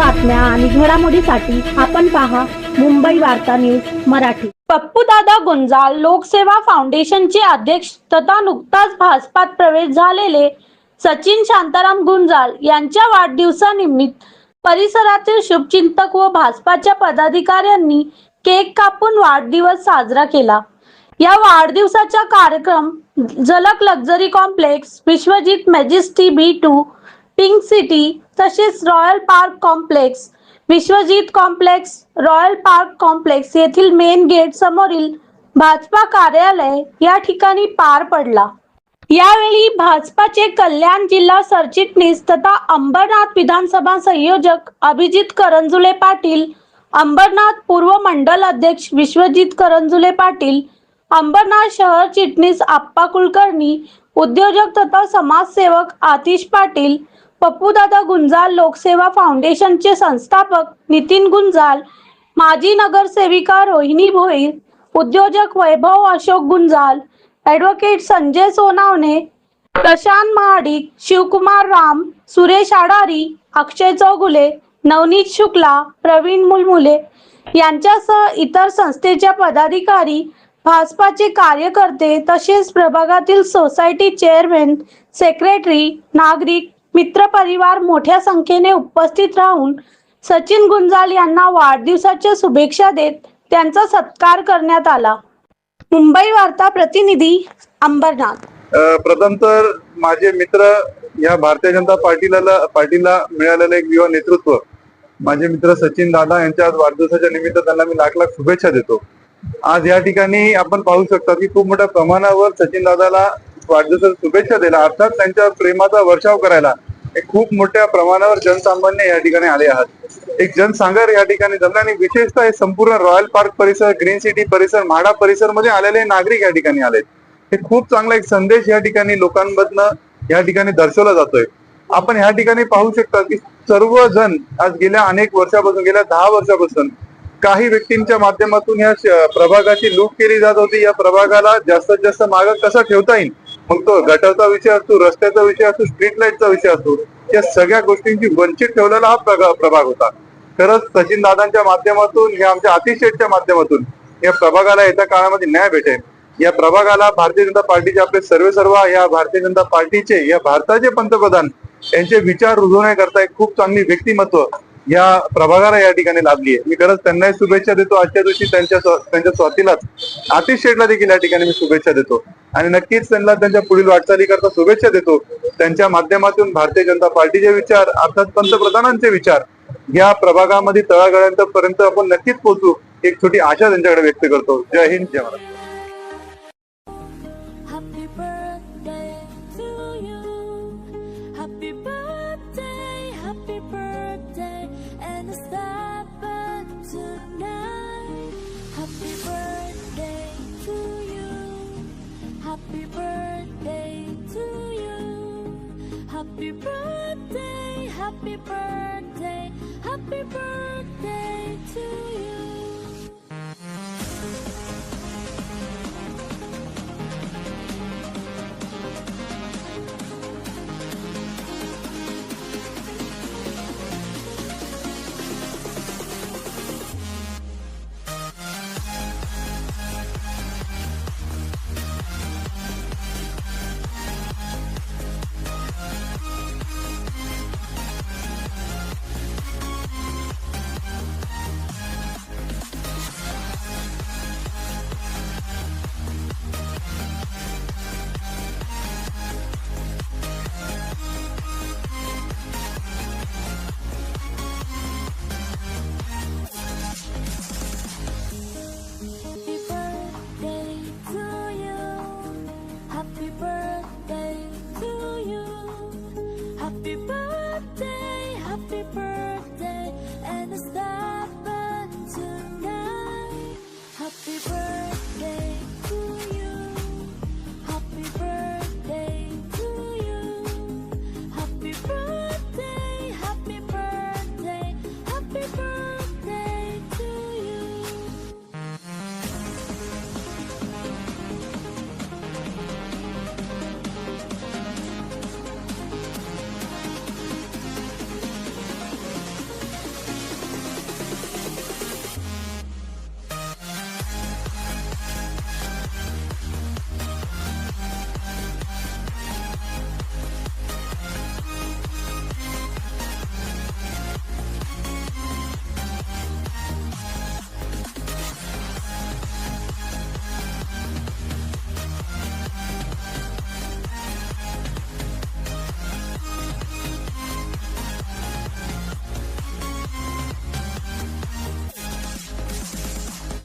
बातम्या आणि घडामोडीसाठी आपण पहा मुंबई वार्ता न्यूज मराठी. पप्पूदादा गुंजाल लोकसेवा फाउंडेशनचे अध्यक्ष तथा नुकताच भाजपात प्रवेश झालेले सचिन शांताराम गुंजाल यांच्या वाढदिवसानिमित्त परिसरातील शुभचिंतक व भाजपाच्या पदाधिकाऱ्यांनी केक कापून वाढदिवस साजरा केला. या वाढदिवसाचा कार्यक्रम झलक luxury complex Vishwajit majesty B two pink city तसेच royal park complex Vishwajit complex royal park complex येथील मेन गेट समोरील भाजपा कार्यालय या ठिकाणी पार पडला. यावेळी भाजपाचे कल्याण जिल्हा सरचिटणीस तथा अंबरनाथ विधानसभा संयोजक अभिजित करंजुले पाटील अंबरनाथ पूर्व मंडल अध्यक्ष विश्वजित करंजुले पाटील अंबरनाथ शहर चिटणीस आप्पा कुलकर्णी उद्योजक तथा समाजसेवक आतिश पाटील पप्पूदादा गुंजाल लोकसेवा फाउंडेशनचे संस्थापक नितीन गुंजाल माजी नगरसेविका रोहिणी भोईर उद्योजक वैभव अशोक गुंजाल ॲडव्होकेट संजय सोनावणे प्रशांत महाडिक शिवकुमार राम सुरेश आडारी अक्षय चौगुले नवनीत शुक्ला प्रवीण मुलमुले यांच्यासह इतर संस्थेच्या पदाधिकारी भाजपाचे कार्यकर्ते तसेच प्रभागातील सोसायटी चेअरमॅन सेक्रेटरी नागरिक मित्रपरिवार मोठ्या संख्येने उपस्थित राहून सचिन गुंजाल यांना वाढदिवसाच्या शुभेच्छा देत त्यांचा सत्कार करण्यात आला. मुंबई वार्ता प्रतिनिधी अंबरनाथ. प्रथम तर माझे मित्र या भारतीय जनता पार्टीला पार्टीला मिळालेलं एक युवा नेतृत्व. माझे मित्र सचिन दादा यांच्या आज वाढदिवसाच्या निमित्त त्यांना मी लाख लाख शुभेच्छा देतो. आज या ठिकाणी आपण पाहू शकता की खूप मोठ्या प्रमाणावर सचिन दादाला वाढदिवसाच्या शुभेच्छा दिल्या अर्थात त्यांच्या प्रेमाचा वर्षाव करायला एक खूप मोठ्या प्रमाणावर जनसामान्य या ठिकाणी आले आहात. एक जनसांगर या ठिकाणी जमला आणि विशेषतः हे संपूर्ण रॉयल पार्क परिसर ग्रीन सिटी परिसर म्हाडा परिसरमध्ये आलेले नागरिक या ठिकाणी आलेत. हे खूप चांगला एक संदेश या ठिकाणी लोकांमधनं या ठिकाणी दर्शवला जातोय. आपण ह्या ठिकाणी पाहू शकता की सर्वजण आज गेल्या अनेक वर्षापासून गेल्या दहा वर्षापासून काही व्यक्तींच्या माध्यमातून या प्रभागाची लूट केली जात होती. या प्रभागाला जास्तीत जास्त माग कसा ठेवता येईल? मग तो गटाचा विषय असतो रस्त्याचा विषय असतो स्ट्रीट लाईटचा विषय असतो या सगळ्या गोष्टींची वंचित ठेवलेला हा प्रभाग होता. खरंच सचिन दादांच्या माध्यमातून या आमच्या अतिशेटच्या माध्यमातून या प्रभागाला येत्या काळामध्ये न्याय भेटेल. या प्रभागाला भारतीय जनता पार्टीचे आपले सर्वे सर्व या भारतीय जनता पार्टीचे या भारताचे पंतप्रधान यांचे विचार रुजवण्याकरता एक खूप चांगली व्यक्तिमत्व या प्रभागाला या ठिकाणी लाभली आहे मी खरंच त्यांनाही शुभेच्छा देतो. आजच्या दिवशी त्यांच्या त्यांच्या स्वातीलाच आतिश शेठला देखील या ठिकाणी मी शुभेच्छा देतो. आणि नक्कीच त्यांना त्यांच्या पुढील वाटचालीकरता शुभेच्छा देतो. त्यांच्या माध्यमातून भारतीय जनता पार्टीचे विचार अर्थात पंतप्रधानांचे विचार या प्रभागामध्ये तळागाळापर्यंत आपण नक्कीच पोहोचू एक छोटी आशा त्यांच्याकडे व्यक्त करतो. जय हिंद जय Maharashtra. Bird tonight. Happy birthday to you. Happy birthday to you. Happy birthday, happy birthday, happy birthday to you. understand